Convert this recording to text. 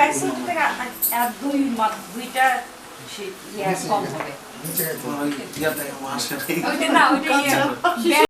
কাইসুল থেকে আর দুই মাস দুইটা ইয়া কম হবে। ওইটা না ওইটা